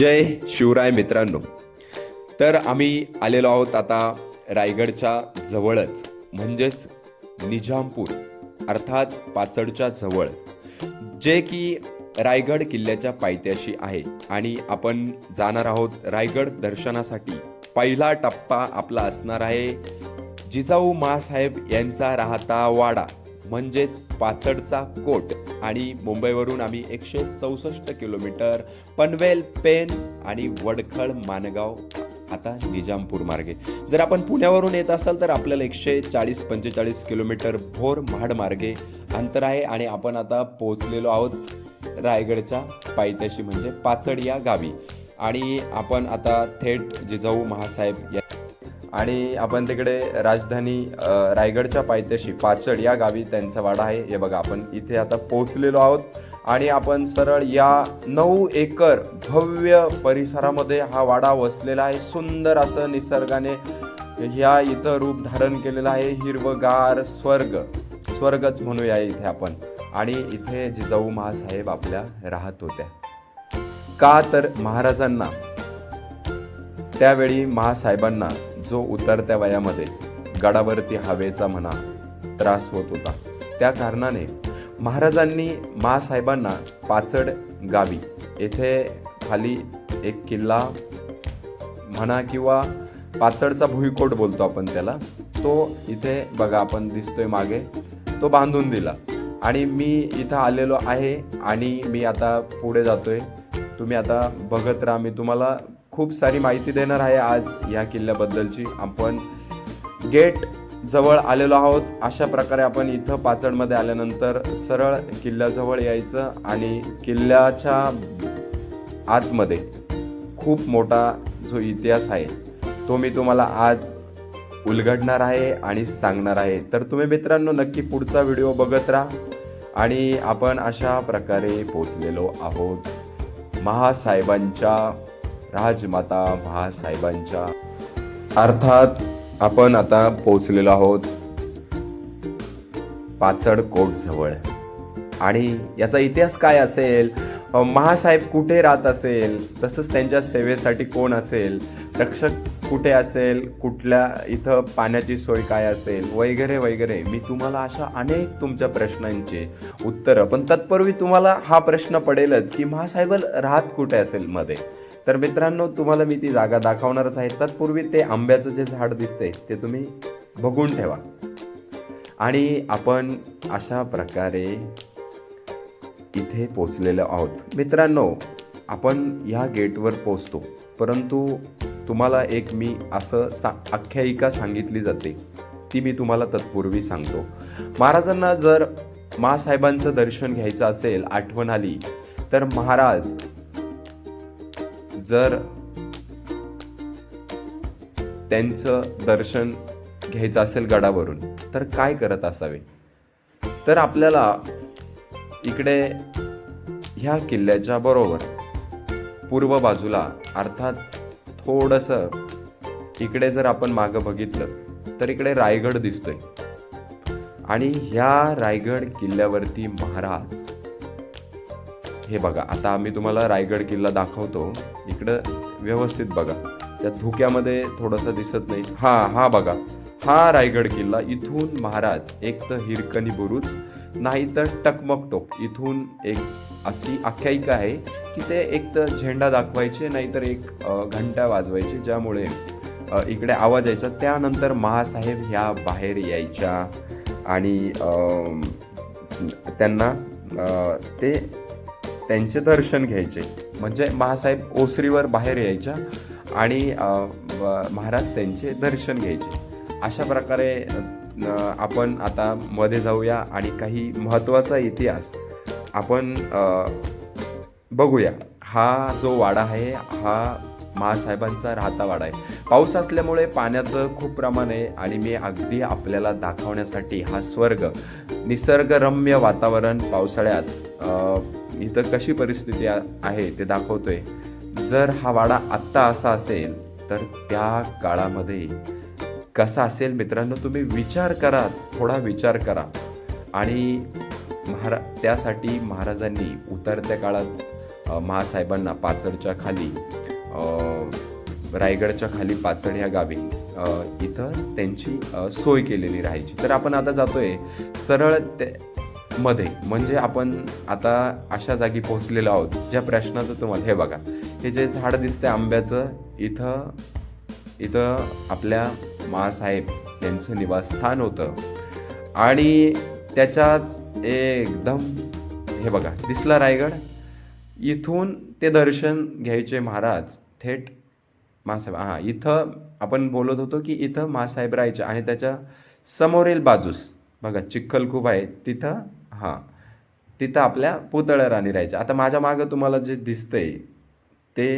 जय शिवराय मित्रांनो. तर आम्ही आलेलो आहोत आता रायगडच्या जवळच म्हणजेच निजामपूर अर्थात पाचडच्या जवळ जे की रायगड किल्ल्याच्या पायथ्याशी आहे. आणि आपण जाणार आहोत रायगड दर्शनासाठी. पहिला टप्पा आपला असणार आहे जिजाऊ मासाहेब यांचा राहता वाडा. म्हणजेच पाचडचा कोट. आणि मुंबईवरून आम्ही एकशे चौसष्ट किलोमीटर पनवेल पेन आणि वडखळ मानगाव आता निजामपूर मार्गे. जर आपण पुण्यावरून येत असाल तर आपल्याला एकशे चाळीस पंचेचाळीस किलोमीटर भोर महाड मार्गे अंतर आहे आणि आपण आता पोहोचलेलो आहोत रायगडच्या पायथ्याशी म्हणजे पाचड या गावी. आणि आपण आता थेट जिजाऊ महासाहेब या आणि आपण तिकडे राजधानी रायगडच्या पायथ्याशी पाचड या गावी त्यांचा वाडा आहे. हे बघा आपण इथे आता पोहोचलेलो आहोत. आणि आपण सरळ या नऊ एकर भव्य परिसरामध्ये हा वाडा वसलेला आहे. सुंदर असं निसर्गाने ह्या इथं रूप धारण केलेलं आहे. हिरवगार स्वर्ग स्वर्गच म्हणूया इथे आपण. आणि इथे जिजाऊ महासाहेब आपल्या राहत होत्या. का तर महाराजांना त्यावेळी महासाहेबांना जो उतरत्या वयामध्ये गडावरती हवेचा म्हणा त्रास होत होता. त्या कारणाने महाराजांनी महासाहेबांना पाचड गावी. येथे खाली एक किल्ला म्हणा किंवा पाचडचा भुईकोट बोलतो आपण त्याला तो इथे बघा आपण दिसतोय मागे तो बांधून दिला. आणि मी इथं आलेलो आहे आणि मी आता पुढे जातोय. तुम्ही आता बघत राहा मी तुम्हाला खूप सारी माहिती देणार आहे आज ह्या किल्ल्याबद्दलची. आपण गेट जवळ आलेलो आहोत. अशा प्रकारे आपण इथं पाचडमध्ये आल्यानंतर सरळ किल्ल्याजवळ यायचं आणि किल्ल्याच्या आतमध्ये खूप मोठा जो इतिहास आहे तो मी तुम्हाला आज उलगडणार आहे आणि सांगणार आहे. तर तुम्ही मित्रांनो नक्की पुढचा व्हिडिओ बघत राहा आणि आपण अशा प्रकारे पोचलेलो आहोत. महासाहेबांच्या राजमाता महासाहेबांच्या अर्थात आपण आता पोचलेलो आहोत पाचड कोट जवळ. आणि याचा इतिहास काय असेल? महासाहेब कुठे राहत असेल? तसंच त्यांच्या सेवेसाठी कोण असेल? रक्षक कुठे असेल? कुठल्या इथं पाण्याची सोय काय असेल? वगैरे वगैरे. मी तुम्हाला अशा अनेक तुमच्या प्रश्नांचे उत्तरं पण तत्पूर्वी तुम्हाला हा प्रश्न पडेलच की महासाहेब राहत कुठे असेल मध्ये? तर मित्रांनो तुम्हाला मी ती जागा दाखवणारच आहे. तत्पूर्वी ते आंब्याचं जे झाड दिसते ते तुम्ही बघून ठेवा. आणि आपण अशा प्रकारे इथे पोचलेलो आहोत. मित्रांनो आपण ह्या गेटवर पोचतो परंतु तुम्हाला एक मी असं सा आख्यायिका सांगितली जाते. ती मी तुम्हाला तत्पूर्वी सांगतो. महाराजांना जर महासाहेबांचं दर्शन घ्यायचं असेल आठवण आली तर महाराज जर त्यांचं दर्शन घ्यायचं असेल गडावरून तर काय करत असावे? तर आपल्याला इकडे ह्या किल्ल्याच्या बरोबर पूर्व बाजूला अर्थात थोडंसं इकडे जर आपण मागं बघितलं तर इकडे रायगड दिसतोय. आणि ह्या रायगड किल्ल्यावरती महाराज हे बघा आता आम्ही तुम्हाला रायगड किल्ला दाखवतो. इकडं व्यवस्थित बघा. त्या धुक्यामध्ये थोडंसं दिसत नाही. हा हा बघा. हा रायगड किल्ला इथून महाराज एक तर हिरकणी बुरुज नाही तर टकमक टोक. इथून एक अशी आख्यायिका आहे की ते एक तर झेंडा दाखवायचे नाहीतर एक घंटा वाजवायचे ज्यामुळे इकडे आवाज यायचा. त्यानंतर महासाहेब ह्या बाहेर यायच्या आणि त्यांना ते त्यांचे दर्शन घ्यायचे. म्हणजे महासाहेब ओसरीवर बाहेर यायच्या आणि व- महाराज त्यांचे दर्शन घ्यायचे. अशा प्रकारे आपण आता मध्ये जाऊया आणि काही महत्त्वाचा इतिहास आपण बघूया. हा जो वाडा आहे हा महासाहेबांचा राहता वाडा आहे. पाऊस असल्यामुळे पाण्याचं खूप प्रमाण आहे आणि मी अगदी आपल्याला दाखवण्यासाठी हा स्वर्ग निसर्गरम्य वातावरण पावसाळ्यात इथं कशी परिस्थिती आहे ते दाखवतोय. जर हा वाडा आत्ता असा असेल तर त्या काळामध्ये कसा असेल मित्रांनो तुम्ही विचार करा थोडा विचार करा. आणि महारा त्यासाठी महाराजांनी उतरत्या काळात महासाहेबांना पाचडच्या खाली रायगडच्या खाली पाचड ह्या गावी इथं त्यांची सोय केलेली राहायची. तर आपण आता जातोय सरळ ते मध्ये. म्हणजे आपण आता अशा जागी पोहोचलेलो आहोत ज्या प्रश्नाचं तुम्हाला हे बघा. हे जे झाड दिसतंय आंब्याचं इथं इथं आपल्या मासाहेब यांचं निवासस्थान होतं. आणि त्याच्याच एकदम हे बघा दिसला रायगड. इथून ते दर्शन घ्यायचे महाराज थेट मासाहेब हां इथं आपण बोलत होतो की इथं मासाहेब राहायचे आणि त्याच्या समोरील बाजूस बघा चिखल खूप आहे तिथं हां. तिथं आपल्या पुतळ्या राणी राहायच्या. आता माझ्या मागं तुम्हाला जे दिसतंय ते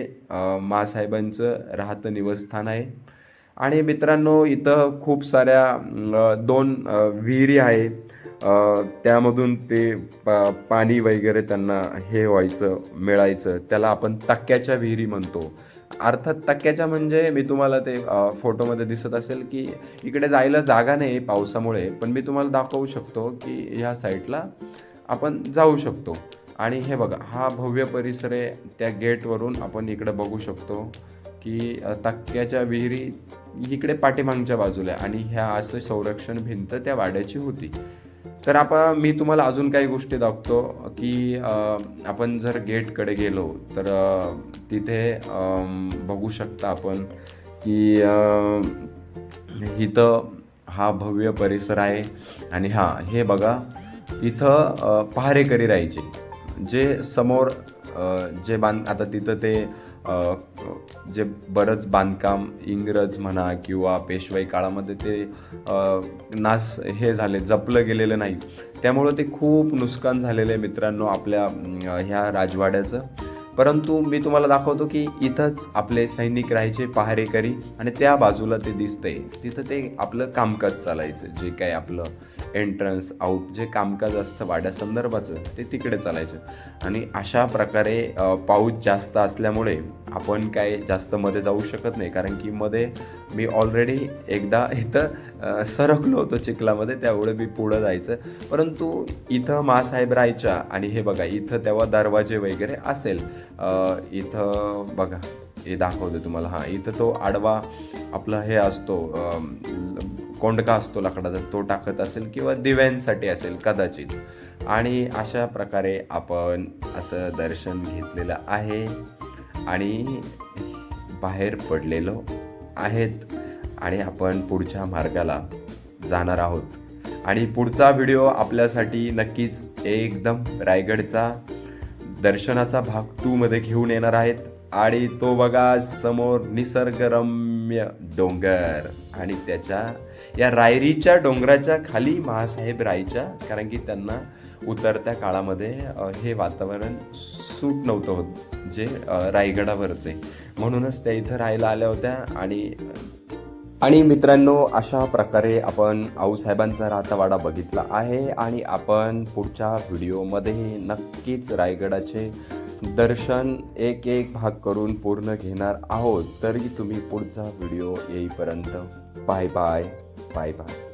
मासाहेबांचं राहतं निवासस्थान आहे. आणि मित्रांनो इथं खूप साऱ्या दोन विहिरी आहे. त्यामधून ते पा पाणी वगैरे त्यांना हे व्हायचं मिळायचं. त्याला आपण तक्क्याच्या विहिरी म्हणतो. अर्थात तक्क्याच्या म्हणजे मी तुम्हाला ते फोटोमध्ये दिसत असेल की इकडे जायला जागा नाही पावसामुळे पण मी तुम्हाला दाखवू शकतो की ह्या साईडला आपण जाऊ शकतो. आणि हे बघा हा भव्य परिसर आहे. त्या गेटवरून आपण इकडे बघू शकतो की तक्क्याच्या विहिरी इकडे पाठीमागच्या बाजूला आहे. आणि ह्या असं संरक्षण भिंत त्या वाड्याची होती. तर आपण मी तुम्हाला अजून काही गोष्टी दाखवतो की आपण जर गेटकडे गेलो तर तिथे बघू शकता आपण की इथं हा भव्य परिसर आहे आणि हा हे बघा इथं पहारेकरी राहायचे. जे समोर जे बांध आता तिथं ते जे बरंच बांधकाम इंग्रज म्हणा किंवा पेशवाई काळामध्ये ते नास हे झाले जपलं गेलेलं नाही. त्यामुळं ते खूप नुकसान झालेलं आहे मित्रांनो आपल्या ह्या राजवाड्याचं. परंतु मी तुम्हाला दाखवतो की इथंच आपले सैनिक राहायचे पहारेकरी आणि त्या बाजूला ते दिसतंय. तिथं ते आपलं कामकाज चालायचं जे काय आपलं एंट्रन्स आउट जे कामकाज असतं वाड्या संदर्भाचं ते तिकडे चालायचं. आणि अशा प्रकारे पाऊस जास्त असल्यामुळे आपण काय जास्त मध्ये जाऊ शकत नाही. कारण की मध्ये मी ऑलरेडी एकदा इथं सरकलो होतो चिखलामध्ये त्यामुळे मी पुढं जायचं. परंतु इथं मासाहेब राहायच्या आणि हे बघा इथं तेव्हा दरवाजे वगैरे असेल. इथं बघा हे दाखवतो तुम्हाला. हां इथं तो आडवा आपला हे असतो कोंडका असतो लाकडाचा तो टाकत असेल किंवा दिव्यांसाठी असेल कदाचित. आणि अशा प्रकारे आपण असं दर्शन घेतलेलं आहे. आणि बाहेर पडलेलो आहेत. आणि आपण पुढच्या मार्गाला जाणार आहोत. आणि पुढचा व्हिडिओ आपल्यासाठी नक्कीच एकदम रायगडचा दर्शनाचा भाग टूमध्ये घेऊन येणार आहेत. आणि तो बघा समोर निसर्गरम्य डोंगर. आणि त्याच्या या रायरीच्या डोंगराच्या खाली महासाहेब रायच्या कारण की त्यांना उतरत्या काळामध्ये हे वातावरण सूट नव्हतं होत जे रायगडावरचे. म्हणूनच त्या इथं राहायला आल्या होत्या आणि आणि मित्रांनो अशा प्रकारे आपण आऊसाहेबांचा राहतावाडा बघितला आहे आणि आपण पुढच्या व्हिडिओमध्ये नक्कीच रायगडाचे दर्शन एक एक भाग करून पूर्ण घेणार आहोत. तरी तुम्ही पुढचा व्हिडिओ येईपर्यंत बाय बाय बाय बाय.